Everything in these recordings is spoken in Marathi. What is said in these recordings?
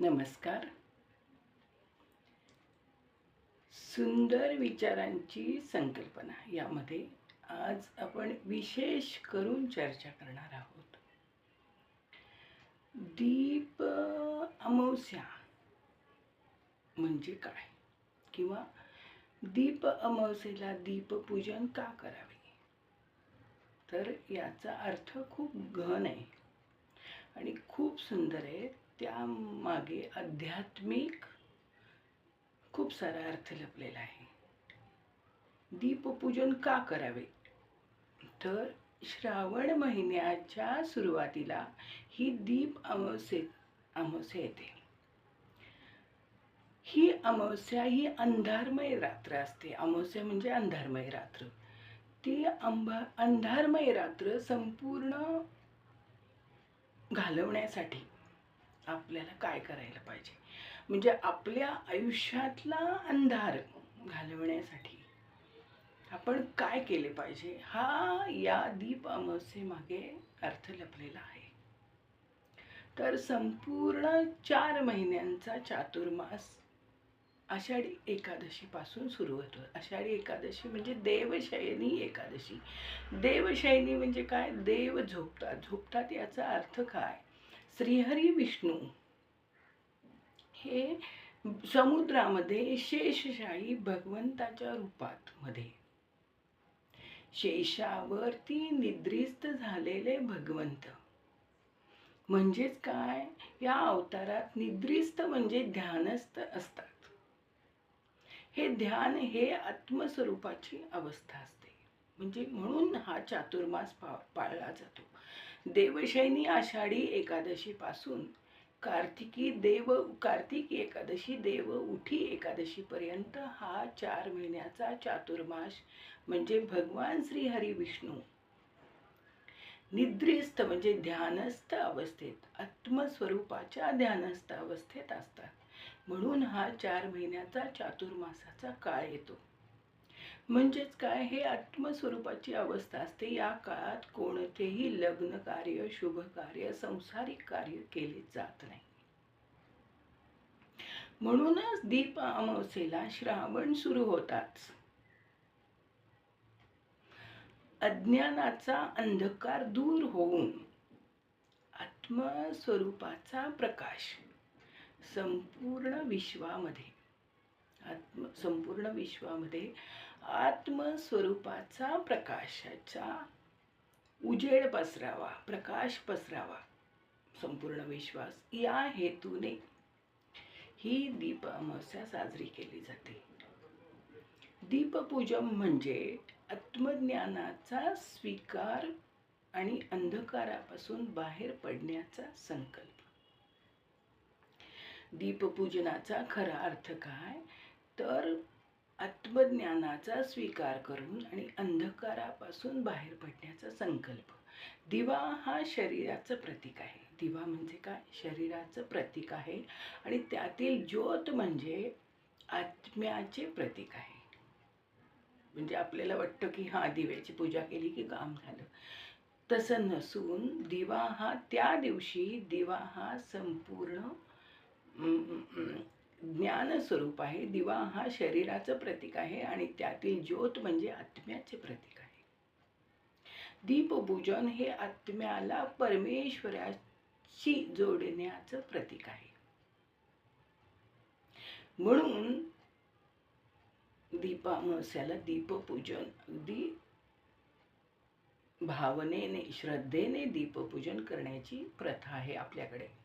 नमस्कार. सुंदर विचारांची संकल्पना. यामध्ये आज आपण विशेष करून चर्चा करणार आहोत. दीप अमावस्या म्हणजे काय? किंवा दीप अमावस्येला दीपपूजन का करावे? तर याचा अर्थ खूप घन आहे आणि खूप सुंदर आहे. त्यामागे आध्यात्मिक खूप सारा अर्थ लपलेला आहे. दीपपूजन का करावे? तर श्रावण महिन्याच्या सुरुवातीला ही दीप अमावस्ये अमावस्या येते. ही अमावस्या ही अंधारमय रात्र असते. अमावस्या म्हणजे अंधारमय रात्र. ती अंबा अंधारमय रात्र संपूर्ण घालवण्यासाठी आपल्याला काय करायला पाहिजे? म्हणजे आपल्या आयुष्यातला अंधार घालवण्यासाठी आपण काय केले पाहिजे? हा या दीप अमावस्येमागे अर्थ लपलेला आहे. तर संपूर्ण चार महिन्यांचा चातुर्मास आषाढी एकादशीपासून सुरू होतो. आषाढी एकादशी म्हणजे देवशयनी एकादशी. देवशयनी म्हणजे काय? देव झोपतात. झोपतात याचा अर्थ काय? श्रीहरी विष्णू. हे समुद्रामध्ये शेषशाही भगवंताच्या रूपात मध्ये शेषावरती निद्रिस्त झालेले भगवंत. म्हणजेच काय? या अवतारात निद्रिस्त म्हणजे ध्यानस्थ असतात. हे ध्यान हे आत्मस्वरूपाची अवस्था असते. म्हणजे म्हणून हा चातुर्मास पा पाळला जातो. देवशैनी आषाढी एकादशीपासून कार्तिकी देव कार्तिकी एकादशी देव उठी एकादशीपर्यंत हा चार महिन्याचा चातुर्मास म्हणजे भगवान श्री हरी विष्णू. निद्रिस्त म्हणजे ध्यानस्थ अवस्थेत आत्मस्वरूपाच्या ध्यानस्थ अवस्थेत असतात. म्हणून हा चार महिन्याचा चातुर्मासाचा काळ येतो. म्हणजेच काय? हे आत्मस्वरूपाची अवस्था असते. या काळात कोणतेही लग्न कार्य शुभ कार्य संसारिक कार्य केले जात नाही. म्हणूनच दीप अमावस्येला श्रावण सुरू होताच अज्ञानाचा अंधकार दूर होऊन आत्मस्वरूपाचा प्रकाश संपूर्ण विश्वामध्ये संपूर्ण विश्वामध्ये आत्मस्वरूपाचा प्रकाशाचा उजेड पसरावा प्रकाश पसरावा संपूर्ण विश्वास. या हेतूने ही दीप अमावस्या साजरी केली जाते. दीपपूजन म्हणजे आत्मज्ञानाचा स्वीकार आणि अंधकारापासून बाहेर पडण्याचा संकल्प. दीपपूजनाचा खरा अर्थ काय? तर आत्मज्ञानाचा स्वीकार करून आणि अंधकारापासून बाहेर पडण्याचा संकल्प. दिवा हा शरीराचं प्रतीक आहे. दिवा म्हणजे काय? शरीराचं प्रतीक आहे आणि त्यातील ज्योत म्हणजे आत्म्याचे प्रतीक आहे. म्हणजे आपल्याला वाटतं की हा दिव्याची पूजा केली की काम झालं. तसं नसून दिवा हा त्या दिवशी दिवा हा संपूर्ण ज्ञानस्वरूप आहे. दिवा हा शरीराचं प्रतीक आहे आणि त्यातील ज्योत म्हणजे आत्म्याचे प्रतीक आहे. दीपपूजन हे आत्म्याला परमेश्वराशी जोडण्याचं प्रतीक आहे. म्हणून दीपामावस्याला दीपपूजन अगदी भावनेने श्रद्धेने दीपपूजन करण्याची प्रथा आहे आपल्याकडे.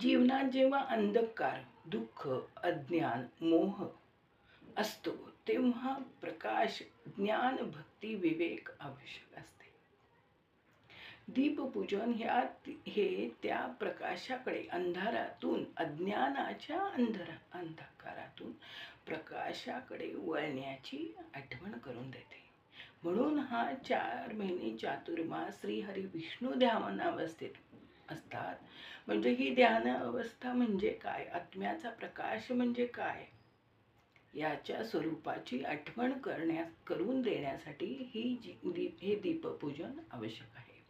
जीवनात जेव्हा अंधकार दुःख अज्ञान मोह असतो तेव्हा प्रकाश ज्ञान भक्ती विवेक आवश्यक असते. दीपपूजन ह्या हे त्या प्रकाशाकडे अंधारातून अज्ञानाच्या अंधारा अंधकारातून प्रकाशाकडे वळण्याची आठवण करून देते. म्हणून हा चार महिने चातुर्मास श्रीहरी विष्णू ध्यान अवस्थेत असतात. म्हणजे ही ध्यान अवस्था म्हणजे काय? आत्म्याचा प्रकाश म्हणजे काय? याच्या स्वरूपाची आठवण करण्यास करून देण्यासाठी ही जी दीप हे दीपपूजन आवश्यक आहे.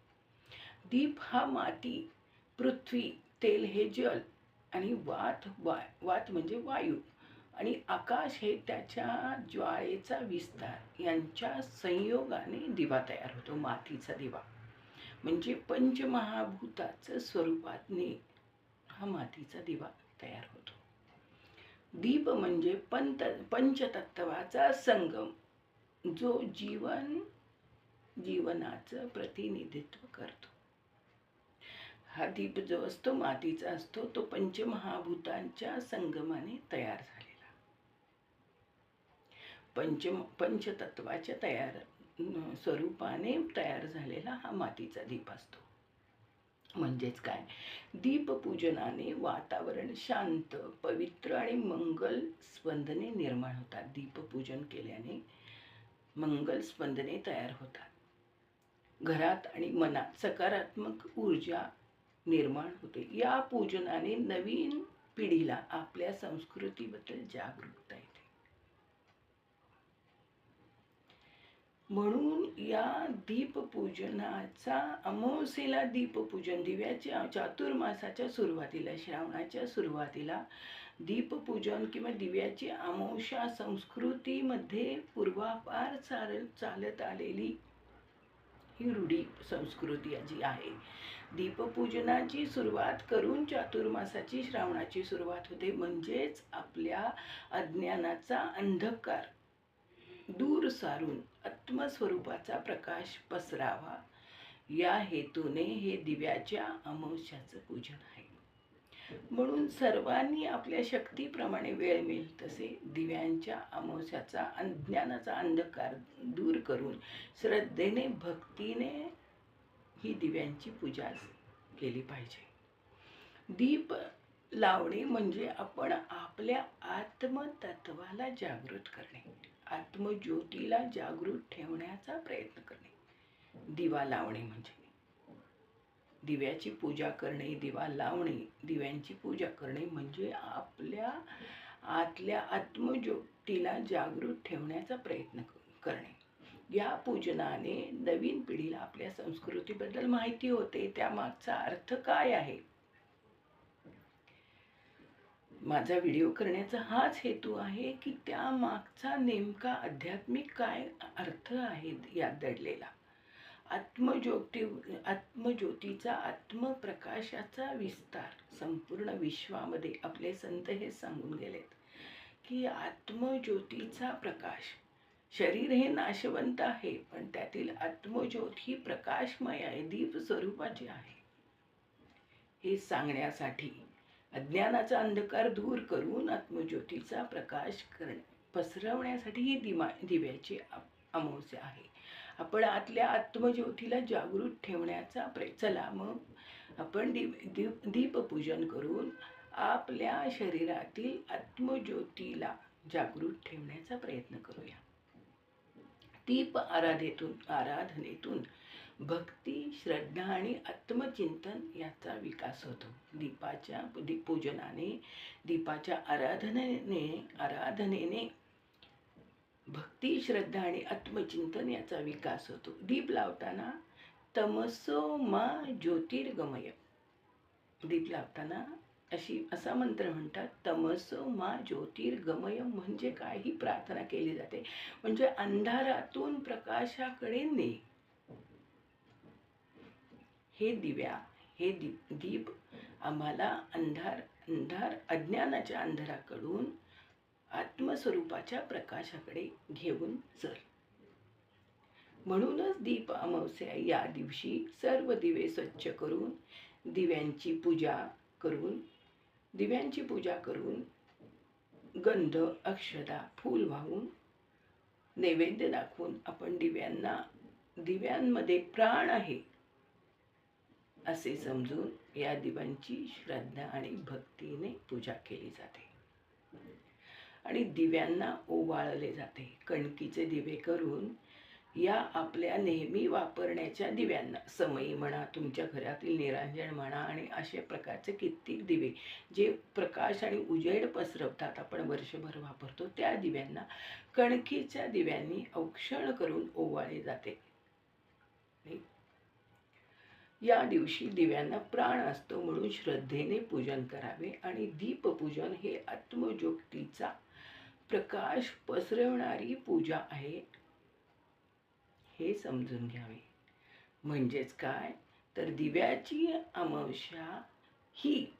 दीप हा माती पृथ्वी तेल हे जल आणि वात वा वात म्हणजे वायू आणि आकाश हे त्याच्या ज्वाळेचा विस्तार यांच्या संयोगाने दिवा तयार होतो मातीचा दिवा. म्हणजे पंचमहाभूताचं स्वरूपातने हा मातीचा दिवा तयार होतो. दीप म्हणजे पंत पंचतत्वाचा संगम जो जीवन जीवनाचं प्रतिनिधित्व करतो. हा दीप जो असतो मातीचा असतो तो पंचमहाभूतांच्या संगमाने तयार झालेला. पंचम पंचतत्वाच्या तयार स्वरूपाने तयार झालेला हा मातीचा दीप असतो. म्हणजेच काय? दीपपूजनाने वातावरण शांत पवित्र आणि मंगल स्पंदने निर्माण होतात. दीपपूजन केल्याने मंगल स्पंदने तयार होतात. घरात आणि मनात सकारात्मक ऊर्जा निर्माण होते. या पूजनाने नवीन पिढीला आपल्या संस्कृतीबद्दल जागरूकता येते म्हणून या दीपपूजनाचा अमावस्येला दीपपूजन दिव्याच्या चातुर्मासाच्या सुरुवातीला श्रावणाच्या सुरुवातीला दीपपूजन किंवा दिव्याची अमावस्या संस्कृतीमध्ये पूर्वापार चाल चालत आलेली ही रूढी संस्कृती जी आहे. दीपपूजनाची सुरुवात करून चातुर्मासाची श्रावणाची सुरुवात होते. म्हणजेच आपल्या अज्ञानाचा अंधकार दूर सारून आत्मस्वरूपाचा प्रकाश पसरावा. या हेतूने हे दिव्याच्या अमावस्याचं पूजन आहे. म्हणून सर्वांनी आपल्या शक्तीप्रमाणे वेळ मिळेल तसे दिव्यांच्या अमावस्याचा अज्ञानाचा अंधकार दूर करून श्रद्धेने भक्तीने ही दिव्यांची पूजा केली पाहिजे. दीप लावणे म्हणजे आपण आपल्या आत्मतत्वाला जागृत करणे. आत्मज्योतीला जागृत ठेवण्याचा प्रयत्न करणे. दिवा लावणे म्हणजे. दिव्याची पूजा करणे दिवा लावणे दिव्यांची पूजा करणे म्हणजे आपल्या आतल्या आत्मज्योतीला जागृत ठेवण्याचा प्रयत्न करणे. या पूजनाने नवीन पिढीला आपल्या संस्कृतीबद्दल माहिती होते. त्यामागचा अर्थ काय आहे? माझा व्हिडिओ करण्याचा हाच हेतू आहे की त्या मागचा नेमका आध्यात्मिक काय अर्थ आहे यात दडलेला. आत्मज्योती आत्मज्योतीचा आत्मप्रकाशाचा विस्तार संपूर्ण विश्वामध्ये आपले संत हे सांगून गेलेत की आत्मज्योतीचा प्रकाश शरीर हे नाशवंत आहे पण त्यातील आत्मज्योत ही प्रकाशमय आहे दीप स्वरूपाची आहे. हे सांगण्यासाठी अज्ञानाचा अंधकार दूर करून आत्मज्योतीचा प्रकाश करणे पसरवण्यासाठी ही दिमा दिव्याची अमावस्या आहे. आपण आतल्या आत्मज्योतीला जागृत ठेवण्याचा प्रय चला मग. आपण दीप दीप दीपपूजन करून आपल्या शरीरातील आत्मज्योतीला जागृत ठेवण्याचा प्रयत्न करूया. दीप आराधेतून आराधनेतून भक्ती श्रद्धा आणि आत्मचिंतन याचा विकास होतो. दीपाच्या पूजनाने दीपाच्या आराधनेने आराधनेने भक्ती श्रद्धा आणि आत्मचिंतन याचा विकास होतो. दीप लावताना तमसो मा ज्योतिर्गमय. दीप लावताना अशी असा मंत्र म्हणतात तमसो मा ज्योतिर्गमय म्हणजे काय? ही प्रार्थना केली जाते. म्हणजे अंधारातून प्रकाशाकडे ने हे दिव्या हे दीप दीप आम्हाला अंधार अंधार अज्ञानाच्या अंधाराकडून आत्मस्वरूपाच्या प्रकाशाकडे घेऊन चल. म्हणूनच दीप अमावस्या या दिवशी सर्व दिवे स्वच्छ करून दिव्यांची पूजा करून दिव्यांची पूजा करून गंध अक्षदा फूल वाहून नैवेद्य दाखवून आपण दिव्यांना दिव्यांमध्ये प्राण आहे. असे समजून या दिव्यांची श्रद्धा आणि भक्तीने पूजा केली जाते. आणि दिव्यांना ओवाळले जाते. कणकीचे दिवे करून या आपल्या नेहमी वापरण्याच्या दिव्यांना समयी म्हणा तुमच्या घरातील निरांजन म्हणा आणि अशा प्रकारचे कित्येक दिवे जे प्रकाश आणि उजेड पसरवतात आपण वर्षभर वापरतो त्या दिव्यांना कणकीच्या दिव्यांनी औक्षण करून ओवाळले जाते. या दिवशी दिव्यांना प्राण असतो म्हणून श्रद्धेने पूजन करावे आणि दीपपूजन हे आत्मज्योतीचा प्रकाश पसरवणारी पूजा आहे हे समजून घ्यावे. म्हणजेच काय? तर दिव्याची अमावस्या ही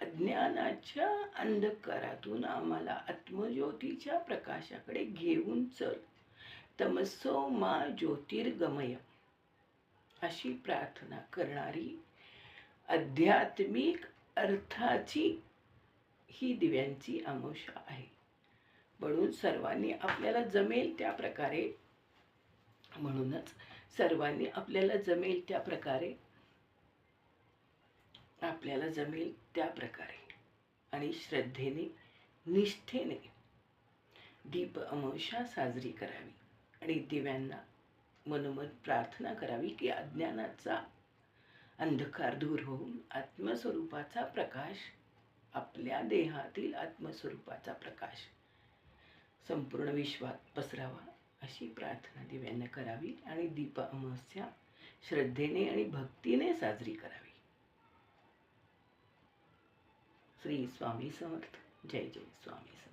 अज्ञानाच्या अंधकारातून आम्हाला आत्मज्योतीच्या प्रकाशाकडे घेऊन चल. तमसो मा ज्योतिर्गमय अशी प्रार्थना करणारी आध्यात्मिक अर्थाची ही दिव्यांची अमावस्या आहे. म्हणून सर्वांनी आपल्याला जमेल त्या प्रकारे म्हणूनच सर्वांनी आपल्याला जमेल त्या प्रकारे आपल्याला जमेल त्या प्रकारे. आणि श्रद्धेने निष्ठेने दीप अमोषा साजरी करावी. आणि दिव्यांना मनोमन प्रार्थना करावी की अज्ञानाचा अंधकार दूर होऊन आत्मस्वरूपाचा प्रकाश आपल्या देहातील आत्मस्वरूपाचा प्रकाश संपूर्ण विश्वात पसरावा. अशी प्रार्थना दिव्यांना करावी आणि दीप अमावस्या श्रद्धेने आणि भक्तीने साजरी करावी. श्री स्वामी समर्थ. जय जय स्वामी समर्थ.